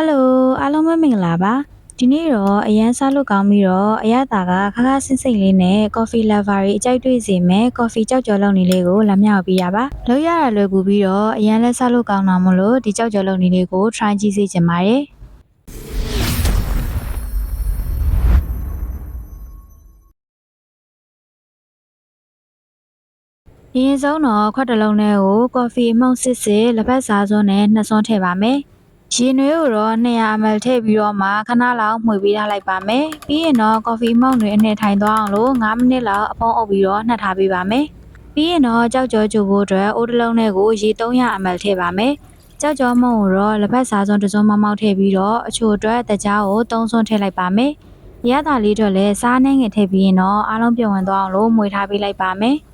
ဟယ်လိုအားလုံးပဲမင်္ဂလာပါဒီနေ့တော့အရန်စားလို့ကောင်းပြီးတော့အရသာကခါခါဆင်းစိတ်လေးနဲ့ coffee lover တွေအကြိုက်တွေ့စေမယ် coffee ကြောက်ကြော်လုံးနေလေးကိုလာမြောက်ပေးရပါလောက်ရတာလွယ်ကူပြီးတော့အရန်လဲစားလို့ကောင်းတာမို့လို့ဒီကြောက်ကြော်လုံးနေလေးကို try ကြည့်စေချင်ပါတယ်ဒီရင်ဆုံးတော့ခွက်တစ်လုံးနဲ့ကိုကော်ဖီအမှုန့်စစ်စစ်လက်ဖက်စားစွန်းနဲ့နှစ်စွန်းထည့်ပါမယ်။ ရေနွေးကိုတော့200 ml ထည့်ပြီးတော့မှခဏလောက်မှွေပေးထားလိုက်ပါမယ်။ပြီးရင်တော့ကော်ဖီအမှုန့်တွေအနှစ်ထိုင်သွားအောင်လို့9မိနစ်လောက်အဖုံးအုပ်ပြီးတော့နှက်ထားပေးပါမယ်။ပြီးရင်တော့ကြောက်ကြောချိုဖို့အတွက်အိုးတစ်လုံးနဲ့ကိုရေ300 ml ထည့်ပါမယ်။ကြောက်ကြောမုံကိုတော့လက်ဖက်စားစွန်းတစ်စွန်းမမောက်ထည့်ပြီးတော့အချိုအတွက်တကြားကို3စွန်းထည့်လိုက်ပါမယ်။ရတာလေးတော့လည်းစားနှင်းငယ်ထည့်ပြီးရင်တော့အားလုံးပြုံဝင်သွားအောင်လို့မှွေထားပေးလိုက်ပါမယ်။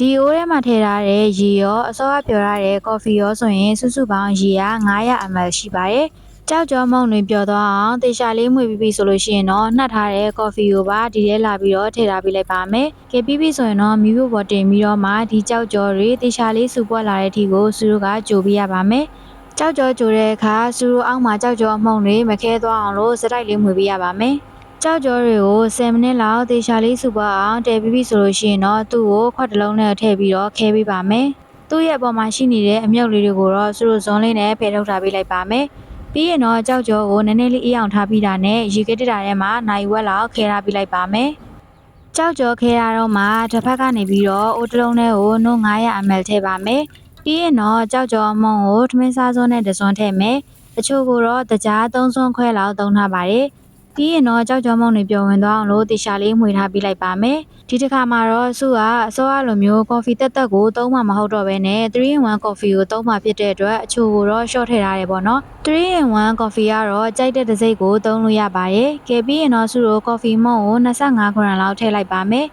ဒီအိုးထဲမှာထည့်ထားတဲ့ရေရောအစောကပြောထားတဲ့ကော်ဖီရောဆိုရင်စုစုပေါင်းရေက 900 ml ရှိပါတယ်။ကြောက်ကြောမုံတွေပျော်သွားအောင်တေချာလေးမှွေပြီးပြီဆိုလို့ရှိရင်တော့နှက်ထားတဲ့ကော်ဖီကိုပါဒီထဲလာပြီးတော့ထည့်ထားပေးလိုက်ပါမယ်။ကဲပြီးပြီဆိုရင်တော့မီးဖို့ပေါ်တင်ပြီးတော့မှဒီကြောက်ကြောတွေတေချာလေးစုပွက်လာတဲ့အထိကိုစူတို့ကကြိုပေးရပါမယ်။ကြောက်ကြောကြိုတဲ့အခါစူတို့အောက်မှာကြောက်ကြောအမှုန့်တွေမခဲသွားအောင်လို့စတိုက်လေးမှွေပေးရပါမယ်။ ကြောက်ကြောတွေကို10မိနစ်လောက်တေချာလေးစုပွားအောင်တည်ပြီးပြီဆိုလို့ရှိရင်တော့သူ့ကိုခွက်တစ်လုံးနဲ့ထည့်ပြီးတော့ခဲပေးပါမယ်။သူ့ရဲ့အပေါ်မှာရှိနေတဲ့အမြုပ်လေးတွေကိုတော့သူတို့ဇွန်လေးနဲ့ဖယ်ထုတ်ထားပေးလိုက်ပါမယ်။ပြီးရင်တော့ကြောက်ကြောကိုနည်းနည်းလေးအေးအောင်ထားပြီးတာနဲ့ရေခဲတက်တာထဲမှာနိုင်ဝက်လောက်ခဲထားပေးလိုက်ပါမယ်။ကြောက်ကြောခဲရတော့မှတစ်ဖက်ကနေပြီးတော့အိုးတစ်လုံးနဲ့ကိုနှုတ်900 ml ထည့်ပါမယ်။ပြီးရင်တော့ကြောက်ကြောအမုံကိုထမင်းစားစွန်းနဲ့တစ်စွန်းထည့်မယ်။အချို့ကိုတော့တကြား3စွန်းခွဲလောက်သုံးထားပါတယ်။ ပြီးရင်တော့ကြောက်ကြောမုံတွေပျော်ဝင်သွားအောင်လို့တေချာလေးမှွေထားပေးလိုက်ပါမယ်ဒီတစ်ခါမှာတော့စုကအစောအလိုမျိုးကော်ဖီတက်တက်ကိုသုံးမှမဟုတ်တော့ဘဲနဲ့3 in 1ကော်ဖီကိုသုံးမှဖြစ်တဲ့အတွက်အချို့ကိုတော့ short ထည့်ထားတယ်ပေါ့နော်3 in 1ကော်ဖီကတော့ကြိုက်တဲ့တစ်စိတ်ကိုသုံးလို့ရပါတယ်ကဲပြီးရင်တော့စုတို့ကော်ဖီမုံကို25ဂရမ်လောက်ထည့်လိုက်ပါမယ်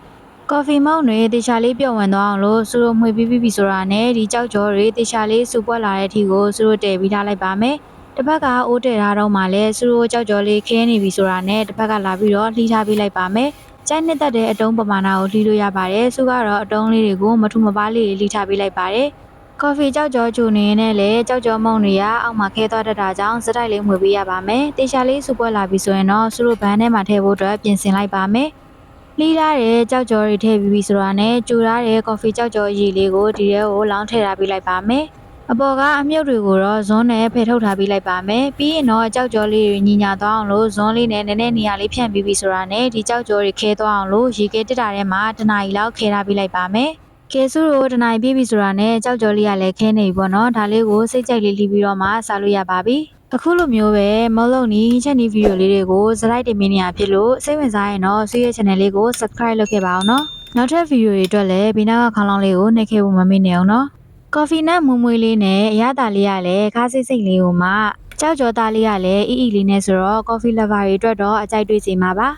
ကော်ဖီမောက်တွေတေချာလေးပြုတ်ဝင်သွားအောင်လို့စူတို့မှွေပြီးပြီဆိုတာနဲ့ဒီကြောက်ကြောတွေတေချာလေးစူပွက်လာတဲ့အထိကိုစူတို့တည်ပြီးထားလိုက်ပါမယ် တစ်ဖက်ကအိုးတည်ထားတော့မှလည်းစူတို့ကြောက်ကြောလေးခင်းနေပြီဆိုတာနဲ့တစ်ဖက်ကလာပြီးတော့လှီးထားပေးလိုက်ပါမယ်ကျိုင်းနှစ်သက်တဲ့အတုံးပမာဏကိုလှီးလို့ရပါတယ်စူကတော့အတုံးလေးတွေကိုမထူမပါလေးလှီးထားပေးလိုက်ပါတယ်ကော်ဖီကြောက်ကြောကျူနေနဲ့လည်းကြောက်ကြောမုံတွေကအောက်မှာခဲသွားတတ်တာကြောင့်စတိုက်လေးမှွေပေးရပါမယ်တေချာလေးစူပွက်လာပြီဆိုရင်တော့စူတို့ဘန်းထဲမှာထည့်ဖို့အတွက်ပြင်ဆင်လိုက်ပါမယ်လှီးထားတဲ့ကြောက်ကြော်တွေထည့်ပြီးပြီဆိုတာနဲ့ကျူထားတဲ့ကော်ဖီကြောက်ကြော်ရည်လေးကိုဒီထဲကိုလောင်းထည့်ထားပေးလိုက်ပါမယ်။ အပေါ်ကအမြုပ်တွေကိုတော့ဇွန်းနဲ့ဖယ်ထုတ်ထားပေးလိုက်ပါမယ်။ပြီးရင်တော့ကြောက်ကြော်လေးတွေညီညာသွားအောင်လို့ဇွန်းလေးနဲ့နည်းနည်းနေရာလေးဖြန့်ပြီးပြီဆိုတာနဲ့ဒီကြောက်ကြော်တွေခဲသွားအောင်လို့ရေခဲတက်တာထဲမှာတနားရီလောက်ခဲထားပေးလိုက်ပါမယ်။ကဲစုတို့တနားရီပြည့်ပြီဆိုတာနဲ့ကြောက်ကြော်လေးကလည်းခဲနေပြီပေါ့နော်။ဒါလေးကိုစိတ်ကြိုက်လေးလှီးပြီးတော့မှစားလို့ရပါပြီ။အခုလိုမျိုးပဲမုတ်လုံးနီးချက်နီးဗီဒီယိုလေးတွေကိုစလိုက်တင်ပေးနေရဖြစ်လို့စိတ်ဝင်စားရင်တော့ဆွေးရဲ့ channel လေးကို subscribe လုပ်ခဲ့ပါအောင်နော်နောက်ထပ်ဗီဒီယိုတွေအတွက်လည်းဘေးနားကခေါင်းလောင်းလေးကိုနှိပ်ခဲ့ဖို့မမေ့နေအောင်နော် ကော်ဖီနဲ့မွေးမွေးလေးနဲ့အရသာလေးကလည်းခါးစိတ်စိတ်လေးကိုမှကြောက်ကြောသားလေးကလည်းအီအီလေးနဲ့ဆိုတော့ coffee lover တွေအတွက်တော့အကြိုက်တွေ့စေမှာပါ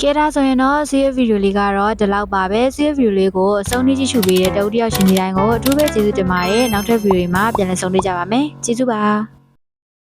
ကဲဒါဆိုရင်တော့ဆွေးရဲ့ဗီဒီယိုလေးကတော့ဒီလောက်ပါပဲဆွေးရဲ့ဗီဒီယိုလေးကိုအဆုံးထိကြည့်ရှုပေးတဲ့တအုပ်တစ်ယောက်ရှင်ဒီတိုင်းကိုအထူးပဲကျေးဇူးတင်ပါတယ်နောက်ထပ်ဗီဒီယိုတွေမှာပြန်လည်ဆုံတွေ့ကြပါမယ်ကျေးဇူးပါ